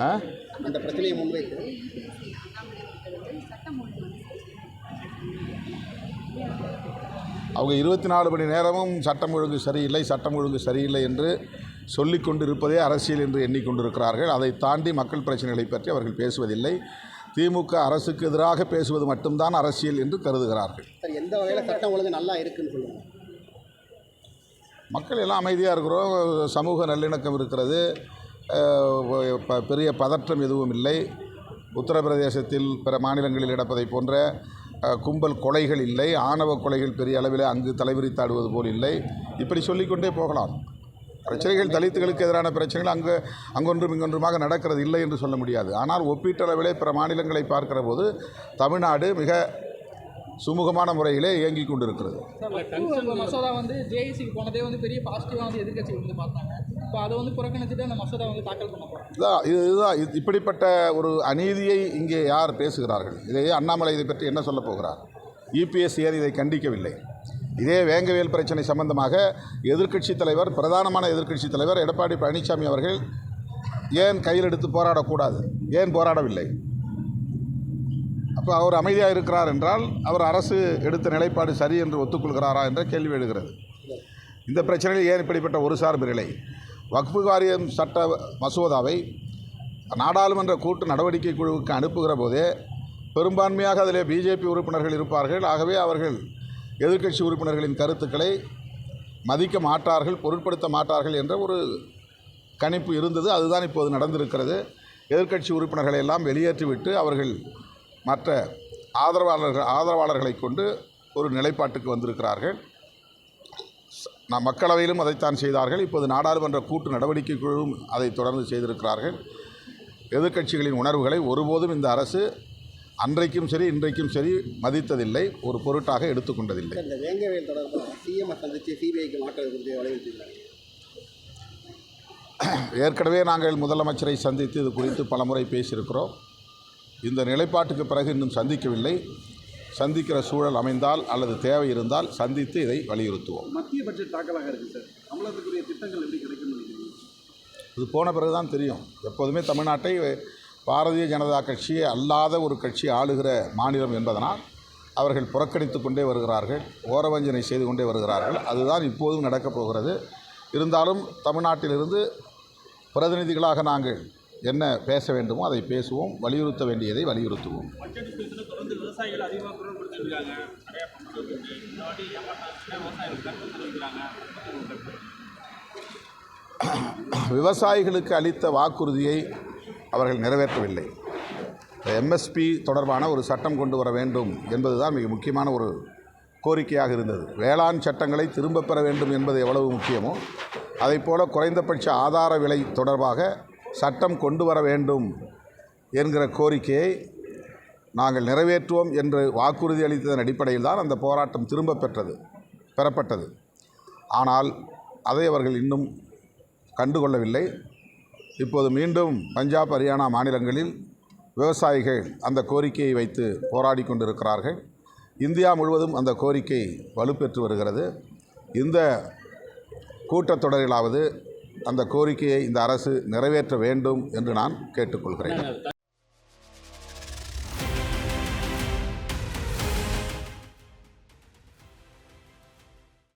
ஆ? அந்த பிரச்சனையை முன்வைத்து. அவங்க இருபத்தி நாலு மணி நேரமும் சட்டம் ஒழுங்கு சரியில்லை சட்டம் ஒழுங்கு சரியில்லை என்று சொல்லிக் கொண்டிருப்பதே அரசியல் என்று எண்ணிக்கொண்டிருக்கிறார்கள். அதை தாண்டி மக்கள் பிரச்சனைகளை பற்றி அவர்கள் பேசுவதில்லை. திமுக அரசுக்கு எதிராக பேசுவது மட்டும்தான் அரசியல் என்று கருதுகிறார்கள். எந்த வகையில் சட்டம் ஒழுங்கு நல்லா இருக்குன்னு சொல்லுங்கள் மக்கள் எல்லாம் அமைதியாக இருக்கிறோம். சமூக நல்லிணக்கம் இருக்கிறது. பெரிய பதற்றம் எதுவும் இல்லை. உத்தரப்பிரதேசத்தில் பிற மாநிலங்களில் நடப்பதை போன்ற கும்பல் கொலைகள் இல்லை. ஆணவ கொலைகள் பெரிய அளவில் அங்கு தலைவிரித்தாடுவது போல் இல்லை. இப்படி சொல்லிக்கொண்டே போகலாம். பிரச்சனைகள் தலித்துகளுக்கு எதிரான பிரச்சனைகள் அங்கு அங்கொன்றும் இங்கொன்றுமாக நடக்கிறது இல்லை என்று சொல்ல முடியாது. ஆனால் ஒப்பீட்டளவிலே பிற மாநிலங்களை பார்க்கிற போது தமிழ்நாடு மிக சுமூகமான முறையிலே இயங்கிக் கொண்டிருக்கிறது. மசோதா வந்து ஜேஏசிக்கு போனதே வந்து பெரிய பாசிட்டிவாக வந்து எதிர்க்கட்சி வந்து பார்த்தாங்க. இப்போ அதை வந்து புறக்கணிச்சுட்டு அந்த மசோதா வந்து தாக்கல் பண்ண இதான் இது இதுதான் இது- இப்படிப்பட்ட ஒரு அநீதியை இங்கே யார் பேசுகிறார்கள்? இதை அண்ணாமலை இதை பற்றி என்ன சொல்ல போகிறார்? இபிஎஸ் ஏன் இதை கண்டிக்கவில்லை. இதே வேங்கவேல் பிரச்சனை சம்பந்தமாக எதிர்க்கட்சித் தலைவர் பிரதானமான எதிர்க்கட்சித் தலைவர் எடப்பாடி பழனிசாமி அவர்கள் ஏன் கையில் எடுத்து போராடக்கூடாது? ஏன் போராடவில்லை? அப்போ அவர் அமைதியாக இருக்கிறார் என்றால் அவர் அரசு எடுத்த நிலைப்பாடு சரி என்று ஒத்துக்கொள்கிறாரா என்ற கேள்வி எழுகிறது. இந்த பிரச்சனையில் ஏன் இப்படிப்பட்ட ஒரு சார்பு நிலை? வக்ஃபு வாரியம் சட்ட மசோதாவை நாடாளுமன்ற கூட்டு நடவடிக்கை குழுவுக்கு அனுப்புகிற போதே பெரும்பான்மையாக அதிலே பிஜேபி உறுப்பினர்கள் இருப்பார்கள். ஆகவே அவர்கள் எதிர்க்கட்சி உறுப்பினர்களின் கருத்துக்களை மதிக்க மாட்டார்கள் பொருட்படுத்த மாட்டார்கள் என்ற ஒரு கணிப்பு இருந்தது. அதுதான் இப்போது நடந்திருக்கிறது. எதிர்க்கட்சி உறுப்பினர்களை எல்லாம் வெளியேற்றிவிட்டு அவர்கள் மற்ற ஆதரவாளர்கள் ஆதரவாளர்களை கொண்டு ஒரு நிலைப்பாட்டுக்கு வந்திருக்கிறார்கள். நான் மக்களவையிலும் அதைத்தான் செய்தார்கள். இப்போது நாடாளுமன்ற கூட்டு நடவடிக்கை குழுவும் அதை தொடர்ந்து செய்திருக்கிறார்கள். எதிர்க்கட்சிகளின் உணர்வுகளை ஒருபோதும் இந்த அரசு அன்றைக்கும் சரி இன்றைக்கும் சரி மதித்ததில்லை ஒரு பொருட்டாக எடுத்துக்கொண்டதில்லை. இந்த வேங்கவேல் தொடர்பாக சந்தித்து சிபிஐக்கு ஏற்கனவே நாங்கள் முதலமைச்சரை சந்தித்து இது குறித்து பலமுறை பேசியிருக்கிறோம். இந்த நிலைப்பாட்டுக்கு பிறகு இன்னும் சந்திக்கவில்லை. சந்திக்கிற சூழல் அமைந்தால் அல்லது தேவை இருந்தால் சந்தித்து இதை வலியுறுத்துவோம். மத்திய பட்ஜெட் தாக்கலாக இருக்குது சார். தமிழகத்துக்குரிய திட்டங்கள் எப்படி நினைக்கிறீங்க? இது போன பிறகு தான் தெரியும். எப்போதுமே தமிழ்நாட்டை பாரதிய ஜனதா கட்சி அல்லாத ஒரு கட்சி ஆளுகிற மாநிலம் என்பதனால் அவர்கள் புறக்கணித்து கொண்டே வருகிறார்கள் ஓரவஞ்சனை செய்து கொண்டே வருகிறார்கள். அதுதான் இப்போதும் நடக்கப் போகிறது. இருந்தாலும் தமிழ்நாட்டிலிருந்து பிரதிநிதிகளாக நாங்கள் என்ன பேச வேண்டுமோ அதை பேசுவோம் வலியுறுத்த வேண்டியதை வலியுறுத்துவோம். விவசாயிகளுக்கு அளித்த வாக்குறுதியை அவர்கள் நிறைவேற்றவில்லை. எம்எஸ்பி தொடர்பான ஒரு சட்டம் கொண்டு வர வேண்டும் என்பதுதான் மிக முக்கியமான ஒரு கோரிக்கையாக இருந்தது. வேளாண் சட்டங்களை திரும்பப் பெற வேண்டும் என்பது எவ்வளவு முக்கியமோ அதைப்போல குறைந்தபட்ச ஆதார விலை தொடர்பாக சட்டம் கொண்டு வர வேண்டும் என்கிற கோரிக்கையை நாங்கள் நிறைவேற்றுவோம் என்று வாக்குறுதி அளித்ததன் அடிப்படையில் தான் அந்த போராட்டம் திரும்பப் பெற்றது பெறப்பட்டது. ஆனால் அதை அவர்கள் இன்னும் கண்டுகொள்ளவில்லை. இப்போது மீண்டும் பஞ்சாப் ஹரியானா மாநிலங்களில் விவசாயிகள் அந்த கோரிக்கையை வைத்து போராடி கொண்டிருக்கிறார்கள். இந்தியா முழுவதும் அந்த கோரிக்கை வலுப்பெற்று வருகிறது. இந்த கூட்டத்தொடரிலாவது அந்த கோரிக்கையை இந்த அரசு நிறைவேற்ற வேண்டும் என்று நான் கேட்டுக்கொள்கிறேன்.